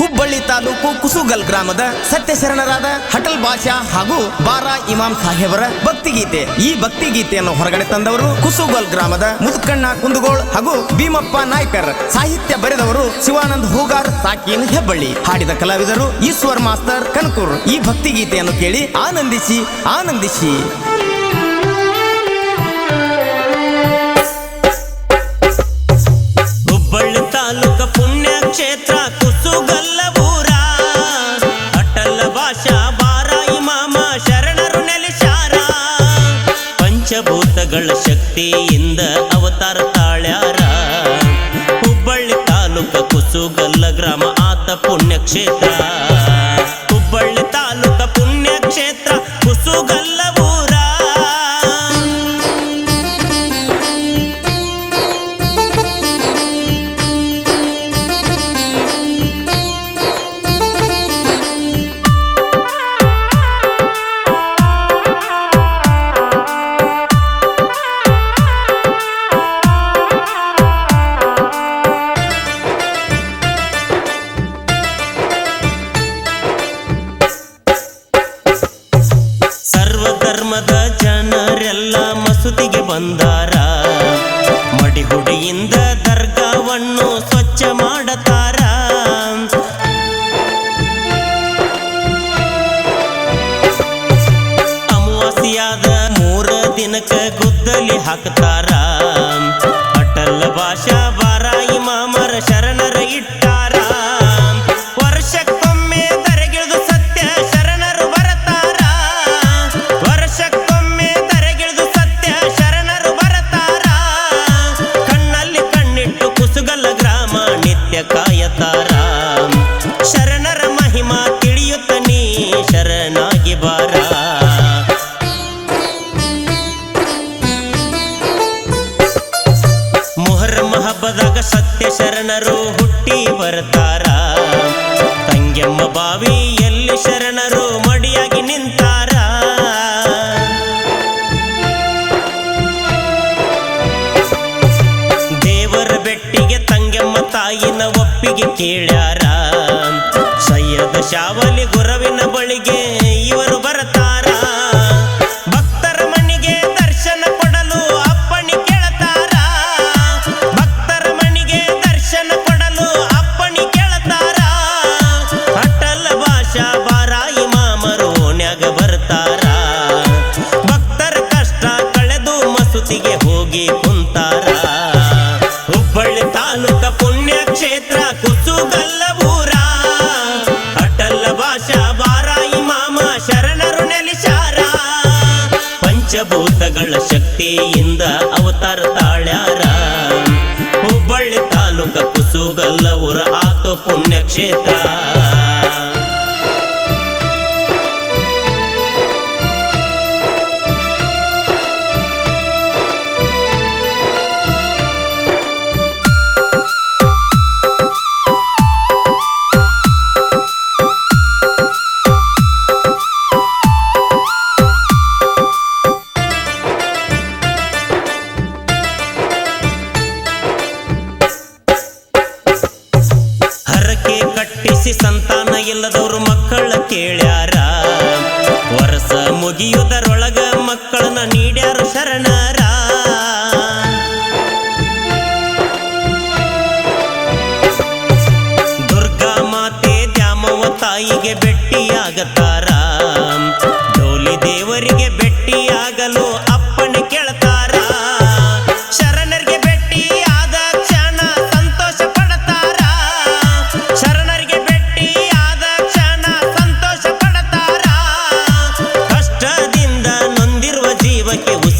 ಹುಬ್ಬಳ್ಳಿ ತಾಲೂಕು ಕುಸುಗಲ್ ಗ್ರಾಮದ ಸತ್ಯಶರಣರಾದ ಹಟಲ್ ಬಾಷಾ ಹಾಗೂ ಬಾರಾ ಇಮಾಮ್ ಸಾಹೇಬರ ಭಕ್ತಿಗೀತೆ. ಈ ಭಕ್ತಿಗೀತೆಯನ್ನು ಹೊರಗಡೆ ತಂದವರು ಕುಸುಗಲ್ ಗ್ರಾಮದ ಮುದುಕಣ್ಣ ಕುಂದಗೋಳ್ ಹಾಗೂ ಭೀಮಪ್ಪ ನಾಯ್ಕರ್. ಸಾಹಿತ್ಯ ಬರೆದವರು ಶಿವಾನಂದ್ ಹೂಗಾರ್ ಸಾಕೀನ್ ಹೆಬ್ಬಳ್ಳಿ. ಹಾಡಿದ ಕಲಾವಿದರು ಈಶ್ವರ್ ಮಾಸ್ತರ್ ಕನಕೂರ್. ಈ ಭಕ್ತಿಗೀತೆಯನ್ನು ಕೇಳಿ ಆನಂದಿಸಿ ಆನಂದಿಸಿ. ಪಂಚಭೂತಗಳ ಶಕ್ತಿಯಿಂದ ಅವತಾರ ತಾಳ್ಯಾರ. ಹುಬ್ಬಳ್ಳಿ ತಾಲೂಕ ಕುಸುಗಲ್ಲ ಗ್ರಾಮ ಆತ ಪುಣ್ಯ থাকতা ಕೇಳ್ಯಾರ? ಸಯ್ಯದ ಶಾವಲಿ ಗುರವಿನ ಪಂಚಭೂತಗಳ ಶಕ್ತಿಯಿಂದ ಅವತಾರ ತಾಳ್ಯಾರ. ಹುಬ್ಬಳ್ಳಿ ತಾಲೂಕ ಕುಸುಗಲ್ಲ ಊರ ಆತೋ ಪುಣ್ಯ ಮುಗಿಯುವುದರೊಳಗ ಮಕ್ಕಳನ್ನ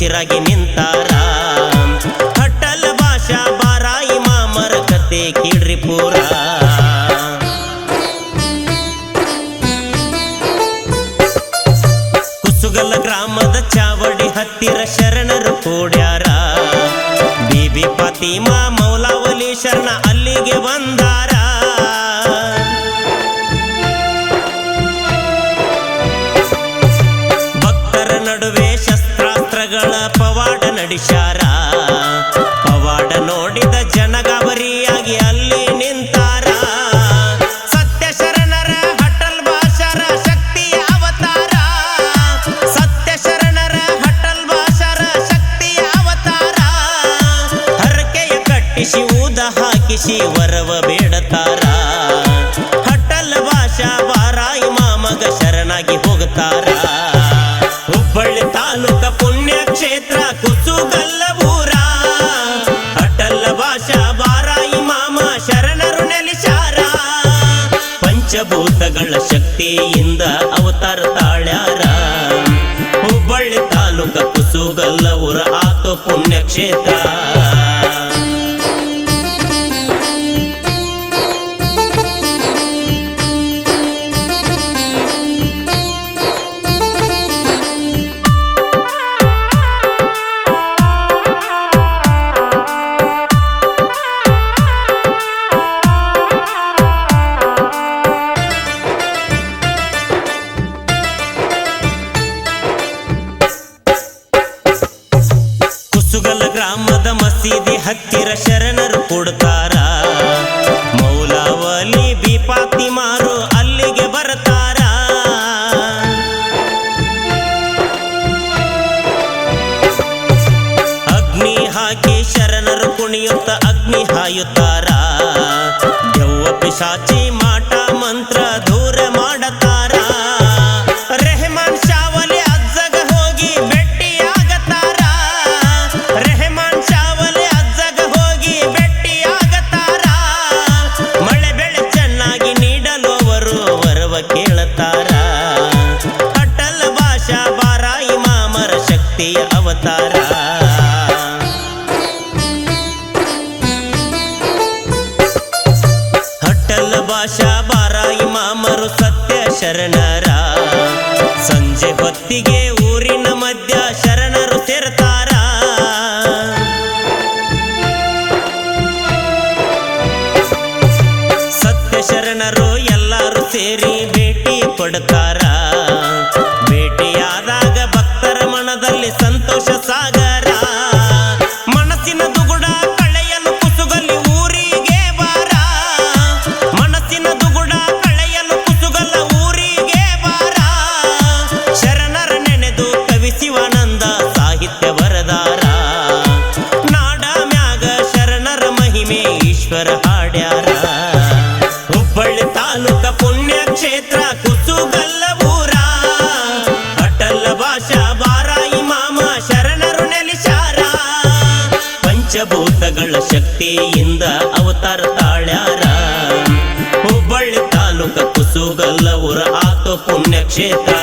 ಉಸಿರಾಗಿ ನಿಂತಾರ. ಕಟ್ಟಲ ಭಾಷಾ ಬಾರಾಯಿ ಮಾಮರ ಕತೆ ಕೀಳ್ರಿ ಪೂರ. ಕುಸುಗಲ ಗ್ರಾಮದ ಚಾವಡಿ ಹತ್ತಿರ ಶರಣರು ಕೂಡ್ಯಾರ. ಬೀಬಿ ಮಾ ಮೌಲಾವಲಿ ಶರಣ ಅಲ್ಲಿಗೆ ಬಂದಾರ ಮಾಡಿಸ್ಯಾರ? ಪವಾಡ ನೋಡಿದ ಜನಗಬರಿಯಾಗಿ ಅಲ್ಲಿ ನಿಂತಾರ. ಸತ್ಯ ಶರಣರ ಹಟಲ್ ಭಾಷರ ಶಕ್ತಿಯ ಅವತಾರ. ಸತ್ಯ ಶರಣರ ಹಟಲ್ ಭಾಷರ ಶಕ್ತಿಯ ಅವತಾರ. ಹರಕೆಯ ಕಟ್ಟಿಸಿ, ಊದ ಹಾಕಿಸಿ, ವರವ ಬೇಡತಾರ. ಹಟಲ್ ಭಾಷಾ ವಾರಾಯಿ ಮಾಮಗ ಶರಣಾಗಿ ಹೋಗ್ತಾರ. ಶಕ್ತಿಯಿಂದ ಅವತಾರ ತಾಳ್ಯಾರ. ಹುಬ್ಬಳ್ಳಿ ತಾಲೂಕ ಕುಸುಗಲ್ಲ ಊರ ಆತು ಪುಣ್ಯ ಕುಸುಗಲ ಗ್ರಾಮದ ಮಸೀದಿ ಹತ್ತಿರ ಶರಣರು ಕೊಡ್ತಾರ. ಮೌಲಾವಲಿ ಬಿಪಾತಿ ಮಾರು ಅಲ್ಲಿಗೆ ಬರ್ತಾರ. ಅಗ್ನಿ ಹಾಕಿ ಶರಣರು ಕುಣಿಯುತ್ತ ಅಗ್ನಿ ಹಾಯುತ್ತಾರ. ದೆವ್ವ ಪಿಶಾಚಿ ಶರಣರ. ಸಂಜೆ ಹೊತ್ತಿಗೆ ಊರಿನ ಮಧ್ಯ ಶರಣರು ಸೇರ್ತಾರ. ಸತ್ಯ ಶರಣರು ಎಲ್ಲರೂ ಸೇರಿ ಭೇಟಿ ಕೊಡ್ತಾರ ಪಂಚಭೂತಗಳ ಶಕ್ತಿಯಿಂದ ಅವತಾರ ತಾಳ್ಯಾರ. ಹುಬ್ಬಳ್ಳಿ ತಾಲೂಕ ಕುಸುಗಲ್ಲ ಊರ ಪುಣ್ಯಕ್ಷೇತ್ರ. ಪುಣ್ಯ ಕ್ಷೇತ್ರ